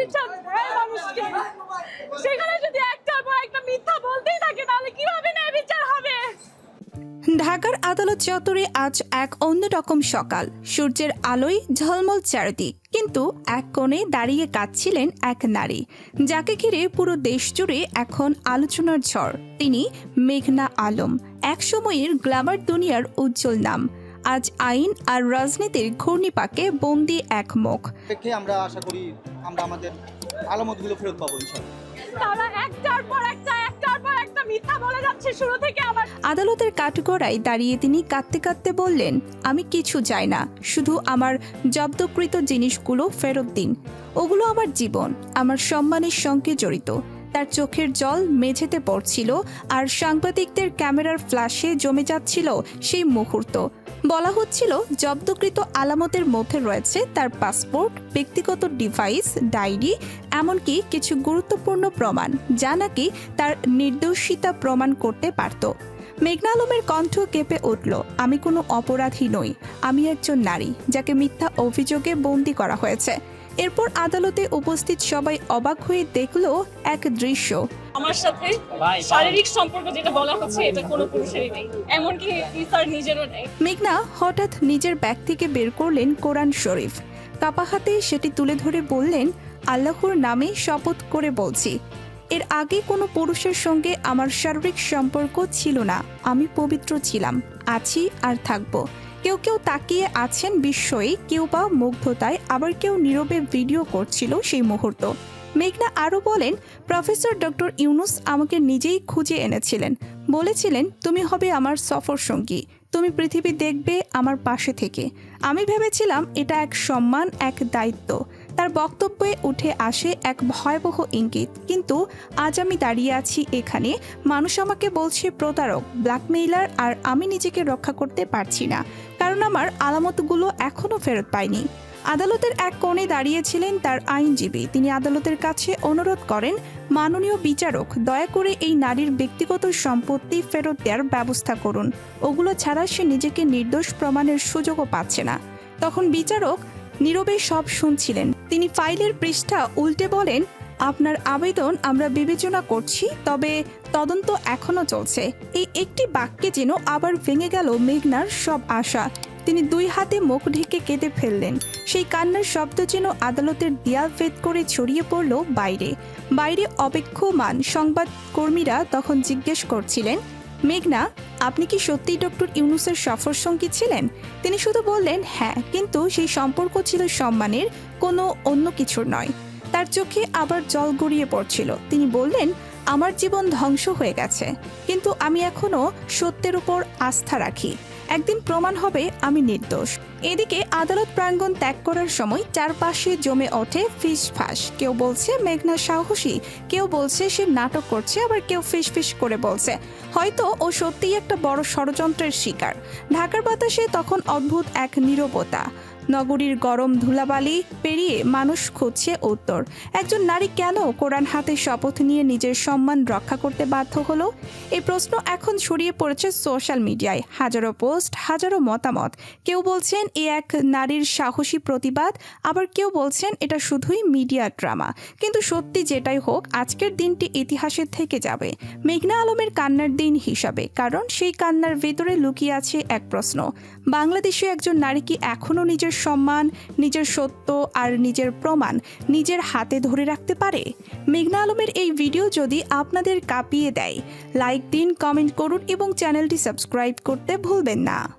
বিচার দেয় মানুষকে। সেখানে যদি একটার পর একটা মিথ্যা বলতেই থাকে তাহলে কীভাবে ন্যায় বিচার হবে? ঢাকার আদালত চত্বরে আজ এক অন্যরকম সকাল। সূর্যের আলোয় ঝলমল চারদিক। কিন্তু এক কোণে দাঁড়িয়ে কাঁদছিলেন এক নারী যাকে ঘিরে পুরো দেশ জুড়ে এখন আলোচনার ঝড়। তিনি মেঘনা আলম এক সময়ের গ্ল্যামার দুনিয়ার উজ্জ্বল নাম। আজ আইন আর রাজনীতির ঘূর্ণিপাকে বন্দি এক মুখ। আমরা আশা করি আমরা আমাদের আলামতগুলো ফেরত পাবো ইনশাল্লাহ তারা একটার পর একটা একটার পর একটা মিথ্যা বলে যাচ্ছে শুরু থেকে আমার আদালতের কাঠগড়ায় দাঁড়িয়ে তিনি কাঁদতে কাঁদতে বললেন আমি কিছু চাই না শুধু আমার জব্দকৃত জিনিসগুলো ফেরত দিন। ওগুলো আমার জীবন আমার সম্মানের সঙ্গে জড়িত। তার চোখের জল মেঝেতে পড়ছিল আর সাংবাদিকদের ক্যামেরার ফ্ল্যাশে জমে যাচ্ছিল সেই মুহূর্ত। বলা হচ্ছিল জব্দকৃত আলামতের মধ্যে রয়েছে তার পাসপোর্ট, ব্যক্তিগত ডিভাইস, ডায়েরি, এমনকি কিছু গুরুত্বপূর্ণ প্রমাণ, যা নাকি তার নির্দোষিতা প্রমাণ করতে পারত। মেঘনালমের কণ্ঠ কেঁপে উঠল, আমি কোনো অপরাধী নই, আমি একজন নারী, যাকে মিথ্যা অভিযোগে বন্দি করা হয়েছে। এরপর আদালতে উপস্থিত সবাই অবাক হয়ে দেখল এক দৃশ্য। আমার সাথে শারীরিক সম্পর্ক যেটা বলা হচ্ছে এটা কোনো পুরুষেরই নেই। এমনকি স্যার নিজেরও নেই। মেঘনা হঠাৎ নিজের ব্যাগ থেকে বের করলেন কোরআন শরীফ। কাপা হাতে সেটি তুলে ধরে বললেন আল্লাহর নামে শপথ করে বলছি। এর আগে কোনো পুরুষের সঙ্গে আমার শারীরিক সম্পর্ক ছিল না। আমি পবিত্র ছিলাম। আছি আর থাকব। কেউ কেউ তাকিয়ে আছেন বিস্ময়ে, কেউ বা মুগ্ধতায়, আবার কেউ নীরবে ভিডিও করছিল সেই মুহূর্ত। মেঘনা আরও বলেন, প্রফেসর ডক্টর ইউনুস আমাকে নিজেই খুঁজে এনেছিলেন। বলেছিলেন, তুমি হবে আমার সফর সঙ্গী। তুমি পৃথিবী দেখবে আমার পাশে থেকে। আমি ভেবেছিলাম, এটা এক সম্মান, এক দায়িত্ব। তার বক্তব্যে উঠে আসে এক ভয়াবহ ইঙ্গিত। কিন্তু আজ আমি দাঁড়িয়ে আছি এখানে, মানুষ আমাকে বলছে প্রতারক ব্ল্যাকমেইলার আর আমি নিজেকে রক্ষা করতে পারছি না, কারণ আমার আলামতগুলো এখনও ফেরত পাইনি। আদালতের এক কোণে দাঁড়িয়েছিলেন তার আইনজীবী। তিনি আদালতের কাছে অনুরোধ করেন, মাননীয় বিচারক, দয়া করে এই নারীর ব্যক্তিগত সম্পত্তি ফেরত দেওয়ার ব্যবস্থা করুন। ওগুলো ছাড়া সে নিজেকে নির্দোষ প্রমাণের সুযোগও পাচ্ছে না। তখন বিচারক নীরবে সব শুনছিলেন। তিনি ফাইলের পৃষ্ঠা উল্টে বলেন, আপনার আবেদন আমরা বিবেচনা করছি, তবে তদন্ত এখনও চলছে। এই একটি বাক্যে যেন আবার ভেঙে গেল মেঘনার সব আশা। তিনি দুই হাতে মুখ ঢেকে কেঁদে ফেললেন। সেই কান্নার শব্দ যেন আদালতের দেয়াল ভেদ করে ছড়িয়ে পড়ল বাইরে। বাইরে অপেক্ষমান সংবাদকর্মীরা তখন জিজ্ঞেস করছিলেন, মেঘনা আপনি কি সত্যিই ডক্টর ইউনুসের সফর সঙ্গী ছিলেন? তিনি শুধু বললেন হ্যাঁ কিন্তু সেই সম্পর্ক ছিল সম্মানের, কোনো অন্য কিছুর নয়। তার চোখে আবার জল গড়িয়ে পড়ছিল। তিনি বললেন, আমার জীবন ধ্বংস হয়ে গেছে, কিন্তু আমি এখনও সত্যের উপর আস্থা রাখি। একদিন প্রমাণ হবে, আমি নির্দোষ। এদিকে আদালত প্রাঙ্গণ ত্যাগ করার সময় চারপাশে জমে ওঠে ফিস ফাঁস কেউ বলছে মেঘনা সাহসী, কেউ বলছে সে নাটক করছে, আবার কেউ ফিস ফিস করে বলছে। হয়তো ও সত্যিই একটা বড় ষড়যন্ত্রের শিকার। ঢাকার বাতাসে তখন অদ্ভুত এক নীরবতা। নগরীর গরম ধুলাবালি পেরিয়ে মানুষ খুঁজছে উত্তর। একজন নারী কেন কোরআন হাতে শপথ নিয়ে নিজের সম্মান রক্ষা করতে বাধ্য হলো? এই প্রশ্ন এখন ছড়িয়ে পড়েছে সোশ্যাল মিডিয়ায়। হাজারো পোস্ট, হাজারো মতামত। কেউ বলছেন এ এক নারীর সাহসী প্রতিবাদ। আবার কেউ বলছেন এটা শুধুই মিডিয়া ড্রামা। কিন্তু সত্যি যেটাই হোক, আজকের দিনটি ইতিহাসে থেকে যাবে। মেঘনা আলমের কান্নার দিন হিসাবে, কারণ সেই কান্নার ভেতরে লুকিয়ে আছে এক প্রশ্ন। বাংলাদেশে একজন নারী কি এখনও নিজের সম্মান, নিজের সত্য আর নিজের প্রমাণ নিজের হাতে ধরে রাখতে পারে? মেঘনা আলমের এই ভিডিও যদি আপনাদের কাঁপিয়ে দেয়, লাইক দিন, কমেন্ট করুন এবং চ্যানেলটি সাবস্ক্রাইব করতে ভুলবেন না।